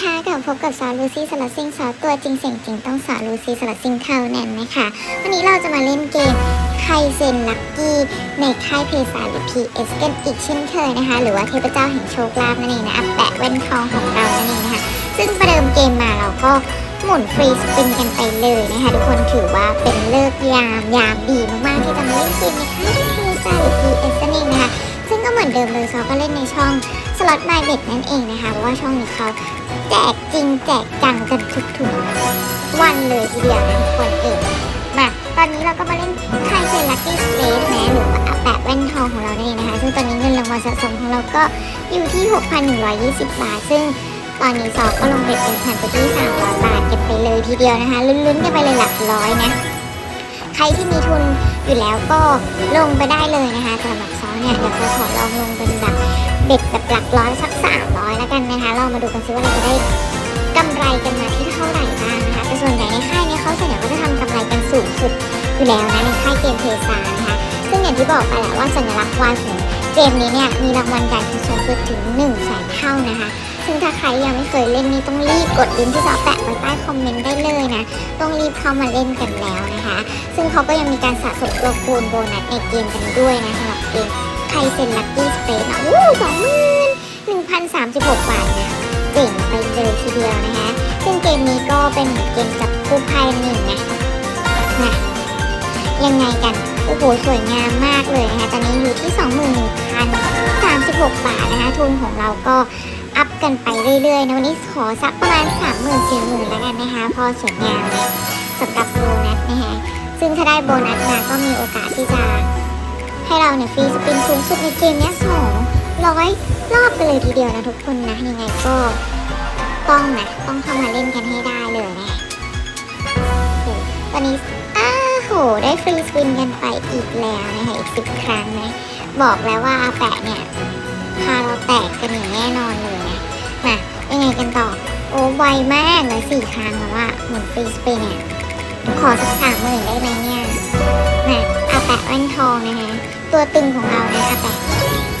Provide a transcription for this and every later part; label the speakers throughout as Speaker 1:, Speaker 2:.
Speaker 1: ค่ะกับพบกับสาวลูซี่สลัดซิงสาวตัวจริงเสียงจริงต้องสาวลูซี่สลัดซิงเท่านั้นนะคะวันนี้เราจะมาเล่นเกมใครเซนลักกี้ในค่ายเพศาหรือ PS กันอีกเช่นเคยนะคะ หรือว่าเทพเจ้าแห่งโชคลาภนั่นเองนะอัปแปะแว่นทองของเรานั่นเองนะคะซึ่งประเดิมเกมมาเราก็หมุนฟรีสปินกันไปเลยนะคะทุกคนถือว่าเป็นเลิกยามยามดีมากๆที่จะมาเล่นเกมในค่าย อนเดิมเลยซอก็เล่นในช่องสล็อตไมเบ็ดนั่นเองนะคะเพราะว่าช่องนี้เขาแจกจริงแจกจังกันทุกๆวันเลยทีเดียวนะทุกคนเองมาตอนนี้เราก็มาเล่นไครเซนลักกี้สเปซนะหรือว่าแปะแว่นทองของเราเนั่นเองนะคะ ซึ่งตอนนี้เงินรางวัลสะสมของเราก็อยู่ที่ 6,120 บาท ซึ่งตอนนี้ซอก็ลงเบ็ดเป็นพันไปที่300บาทเกันไปเลยทีเดียวนะคะลุ้นๆกันไปเลยหลักร้อยนะใครที่มีทุน อยู่แล้วก็ลงไปได้เลยนะคะสำหรับซอเนี่ยเดี๋ยวจะขอลองลงเป็นแบบเบ็ดแบบหลักร้อยสักสามร้อยแล้วกันนะคะเรามาดูกันซิว่าเราจะได้กำไรกันมาที่เท่าไหร่บ้างนะคะแต่ส่วนใหญ่ในค่ายเนี่ยเขาส่วนใหญ่ก็จะทำกำไรกันสูงสุดอยู่แล้วนะในค่ายเกมเพย์ซานะคะซึ่งอย่างที่บอกไปแหละว่าสัญลักษณ์วายของ เกมนี้เนี่ยมีรางวัลใหญ่สูงสุดถึง1นึ่งแสนเท่านะคะ ซึ่งถ้าใครยังไม่เคยเล่นนี่ต้องรีบกดลิงก์ที่ซอแปะไว้ใต้คอมเมนต์ได้เลยนะ ต้องรีบเข้ามาเล่นกันแล้วนะคะ ซึ่งเขาก็ยังมีการสะสมตัวคูณโบนัสในเกมกันด้วยนะสำหรับเกมไคเซนลักกี้สเปซนะอู้สองหมื่นหนึ่งพันสามสิบหกบาทนะเจ๋งไปเลยทีเดียวนะคะ ซึ่งเกมนี้ก็เป็นเกมจับคู่ไพ่นั่นเองนะนะยังไงกัน โอ้โห สวยงามมากเลยนะคะ ตอนนี้อยู่ที่ 21,036บหกบาทนะคะทุนของเราก็อัพกันไปเรื่อยๆนะวันนี้ขอสักประมาณ30,000 40,000แล้วกันนะคะพอสวยงามเลยสำหรับโบนัสนะคะซึ่งถ้าได้โบนัสมาก็มีโอกาสที่จะให้เราเนี่ยฟรีสปินสูงสุดในเกมนี้สองร้อยรอบไปเลยทีเดียวนะทุกคนนะยังไงก็ต้องนะต้องเข้ามาเล่นกันให้ได้เลยนะตอนนี้อ้าโหได้ฟรีสปินกันไปอีกแล้วนะคะอีกสิบครั้งนะ บอกแล้วว่าอาแปะเนี่ยพาเราแตกกันอย่างแน่นอนเลยนะมายังไงกันต่อ โอ้ไวมากเลยสี่ครั้งแล้วอะเหมือนฟรีสปินเนี่ยขอสักสามหมื่นได้ไหมเนี่ยนะอาแปะแว่นทองนะคะตัวตึงของเรานะอาแปะ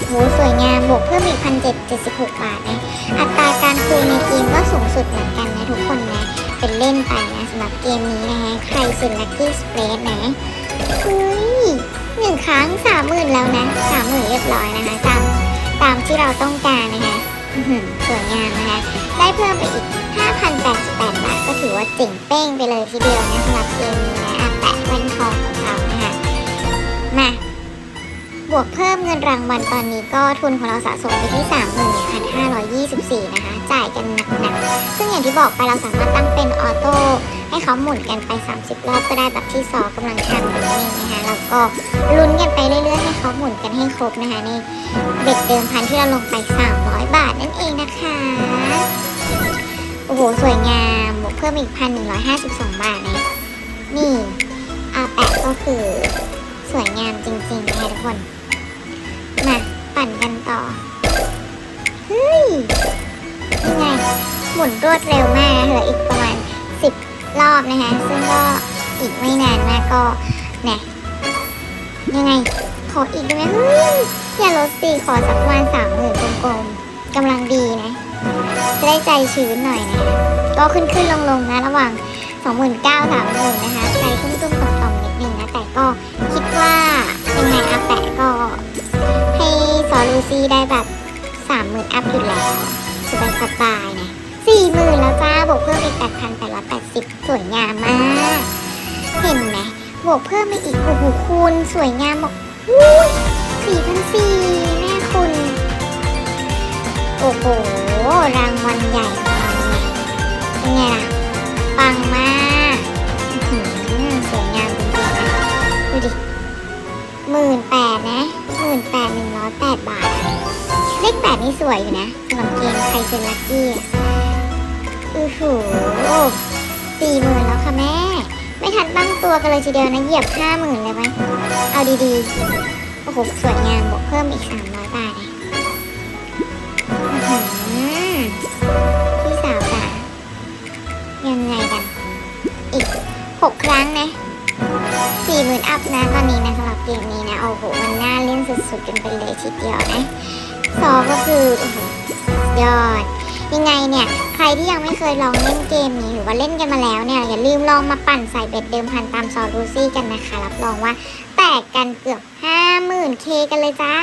Speaker 1: โหสวยงามบวกเพิ่มอีกพันเจ็ดเจ็ดสิบหกบาทนะอัตราการคูณในเกมก็สูงสุดเหมือนกันนะทุกคนนะเป็นเล่นไปนะสำหรับเกมนี้นะคะใครสินลักกี้สเปรดนะเฮ้ย หนึ่งครั้งสามหมื่นแล้วนะสามหมื่นเรียบร้อยนะคะตามตามที่เราต้องการนะคะสวยงามนะคะได้เพิ่มไปอีก 5,088 บาท ก็ถือว่าเจ๋งเป้งไปเลยทีเดียวนะสำหรับเกมนี้นะอะแปะแว่นทองของเรานะคะมาบวกเพิ่มเงินรางวัลตอนนี้ก็ทุนของเราสะสมไปที่ 1524 นะคะ จ่ายกันหนักๆซึ่งอย่างที่บอกไปเราสามารถตั้งเป็นออโต้ให้เขาหมุนกันไป 30 รอบก็ได้แบบที่ซอกำลังทำอยู่นี่นะคะแล้วก็ลุ้นกันไปเรื่อยๆ ให้เขาหมุนกันให้ครบนะคะในเบ็ดเดิมพันที่เราลงไป 300 บาทนั่นเองนะคะ โอ้โห สวยงามบวกเพิ่มอีก 1,152 บาทนะนี่อาแปะก็คือสวยงามจริงๆนะคะทุกคน มา ปั่นกันต่อ หมุนรวดเร็วมากเหลืออีกประมาณ 10 รอบนะคะซึ่งก็อีกไม่นานมากก็เนี่ยยังไงขออีกได้ไหมเฮ้ยอย่าลดสิขอสักประมาณสามหมื่นกลมๆกำลังดีนะจะได้ใจชื้นหน่อยนะก็ขึ้นขึ้นลงลงนะระหว่าง29,000 30,000นะคะใจตุ้มตุ้มๆต่อมนิดนึงนะแต่ก็คิดว่ายังไงอาแปะก็ให้ซอลูซี่ได้แบบ30,000อัพอยู่แล้วสบายสบาย 8,880 สวยงามมาก เห็นไหมบวกเพิ่มไปอีกโอ้โหคูณสวยงามบอกอุ้ย4,400แม่คุณ โอ้โห รางวัลใหญ่ของเราเป็นไงล่ะ ปังมากอื้อหือสวยงามจริงๆนะดูดิหมื่นแปดนะหมื่นแปดหนึ่งร้อยแปดบาท เลขแปดนี่สวยอยู่นะสำหรับเกมใครเป็นลัคกี้อะอือหู สี่หมื่นแล้วค่ะแม่ ไม่ทันตั้งตัวกันเลยทีเดียวนะเหยียบห้าหมื่นเลยไหมเอาดีๆ โอ้โหสวยงามบวกเพิ่มอีกสามร้อยบาทเลยพี่สาวจ๋ายังไงกัน อีกหกครั้งนะสี่หมื่นอัพนะตอนนี้นะสำหรับเกมนี้นะ โอ้โห มันน่าเล่นสุดๆกันไปเลยทีเดียวนะสองก็คือ โอ้โหยอด ยังไงเนี่ย ใครที่ยังไม่เคยลองเล่นเกมนี้หรือว่าเล่นกันมาแล้วเนี่ยอย่าลืมลองมาปั่นใส่เบ็ดเดิมพันตามซอรูซี่กันนะคะ รับรองว่าแตกกันเกือบ 50,000K กันเลยจ้า